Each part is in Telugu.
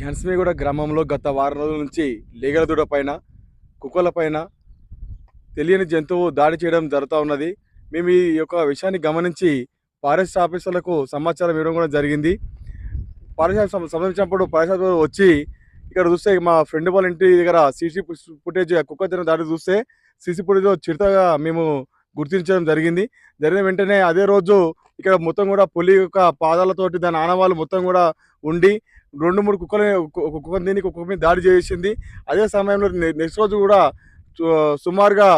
ఘనస్మీగూడ గ్రామంలో గత వారం రోజుల నుంచి లేగల దూడ పైన కుక్కల పైన తెలియని జంతువు దాడి చేయడం జరుగుతూ ఉన్నది. మేము ఈ యొక్క విషయాన్ని గమనించి ఫారెస్ట్ ఆఫీసర్లకు సమాచారం ఇవ్వడం కూడా జరిగింది. ఫారెస్ట్ సంబంధించినప్పుడు ఫారెస్ట్ వచ్చి ఇక్కడ చూస్తే మా ఫ్రెండ్ వాళ్ళ ఇంటి దగ్గర సీసీ ఫుటేజ్ కుక్క తిన దాడి చూస్తే సీసీ ఫుటేజ్ చిరుతగా మేము గుర్తించడం జరిగింది. జరిగిన వెంటనే అదే రోజు ఇక్కడ మొత్తం కూడా పులి యొక్క పాదాలతోటి దాని ఆనవాళ్ళు మొత్తం కూడా ఉండి రెండు మూడు కుక్కలు కుక్క దీనికి కుక్క మీద దాడి చేసింది. అదే సమయంలో నెక్స్ట్ రోజు కూడా సుమారుగా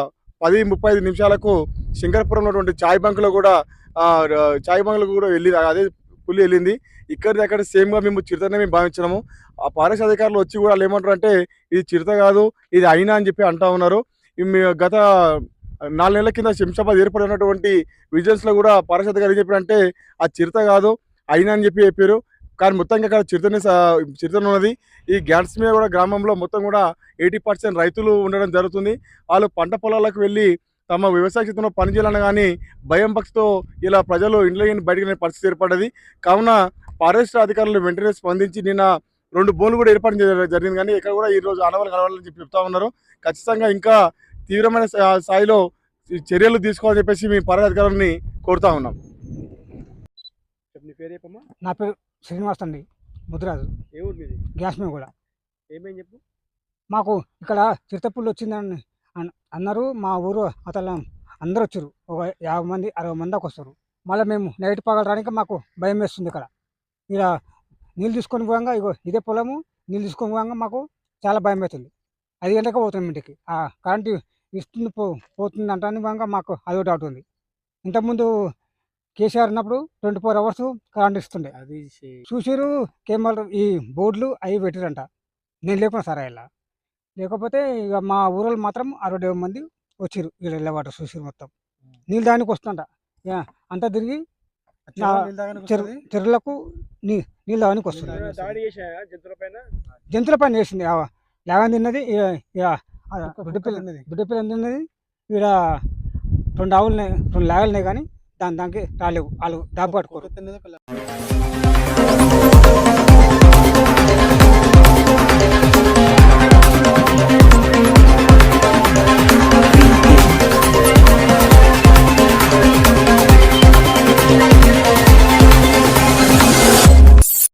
పది ముప్పై ఐదు నిమిషాలకు శంకరపురంలో ఉన్నటువంటి చాయ్ బంక్లో కూడా ఛాయ్ చాయ్ బంక్లో కూడా వెళ్ళి అదే పులి వెళ్ళింది. ఇక్కడ అక్కడ సేమ్గా మేము చిరుతనే మేము భావించినాము. ఆ ఫారెస్ట్ అధికారులు వచ్చి కూడా వాళ్ళు ఏమంటారు అంటే ఇది చిరుత కాదు ఇది అయినా అని చెప్పి అంటా ఉన్నారు. మీ గత నాలుగు నెలల కింద శంషాబాద్ ఏర్పడినటువంటి విజన్స్లో కూడా ఫారెస్ట్ అధికారి ఏం చెప్పారంటే ఆ చిరుత కాదు అయినా అని చెప్పి చెప్పారు. కానీ మొత్తంగా అక్కడ చిరుతని చిరుతను ఉన్నది. ఈ గ్యాట్స్ మీద కూడా గ్రామంలో మొత్తం కూడా ఎయిటీ పర్సెంట్ రైతులు ఉండడం జరుగుతుంది. వాళ్ళు పంట పొలాలకు వెళ్ళి తమ వ్యవసాయ క్షేత్రంలో పనిచేయాలని కానీ భయం భక్తితో ఇలా ప్రజలు ఇంట్లో నుండి బయటకు పరిస్థితి ఏర్పడ్డది. కావున ఫారెస్ట్ అధికారులు వెంటనే స్పందించి నిన్న రెండు బోన్లు కూడా ఏర్పాటు జరిగింది. కానీ ఇక్కడ కూడా ఈ రోజు కలవాలని చెప్పి చెప్తా ఉన్నారు. ఖచ్చితంగా ఇంకా తీవ్రమైన స్థాయిలో చర్యలు తీసుకోవాలని చెప్పేసి మీ పరాధికారులని కోరుతా ఉన్నాం. నీ పేరు చెప్పమ్మా? నా పేరు శ్రీనివాస్ అండి ముద్రాజు. ఏ ఊరు మీది? గ్యాస్ మీద కూడా. ఏమేం చెప్పు? మాకు ఇక్కడ చిరుతపుల్లు వచ్చిందని అన్- అన్నారు. మా ఊరు అతను అందరూ వచ్చారు. ఒక యాభై మంది అరవై మంది దాకా వస్తారు. మళ్ళీ మేము నైట్ పగలు రానికి మాకు భయం వేస్తుంది ఇక్కడ. ఇక్కడ నీళ్ళు తీసుకొని పోగా ఇగో ఇదే పొలము నీళ్ళు తీసుకొని పోగా మాకు చాలా భయం అవుతుంది ఐదు గంటలకు పోతున్నాం ఇంటికి. ఆ కరెంటు ఇస్తుంది పో పోతుంది పోగా మాకు అదో డౌట్ ఉంది. ఇంతకుముందు కేసీఆర్ ఉన్నప్పుడు ట్వంటీ ఫోర్ అవర్స్ కరెంట్ ఇస్తుండే. అది చూసారు కెమెరా ఈ బోర్డులు అవి పెట్టిరంట. నేను లేకుండా సార్ ఇలా లేకపోతే ఇక మా ఊరోళ్ళు మాత్రం అరవై మంది వచ్చారు ఇక్కడ వెళ్ళేవాట చూసారు మొత్తం. నీళ్ళు దానికి వస్తుంట. అంతా తిరిగి చెరువులకు నీ నీళ్ళు దానికి వస్తుంది జంతువుల పైన? చేసింది లేవని తిన్నది బిడ్డ పిల్ల తిన్నది. ఇక్కడ రెండు ఆవులున్నాయి రెండు లేగలున్నాయి కానీ దాని దానికి రాలేవు. వాళ్ళు దాపు కట్టుకోరు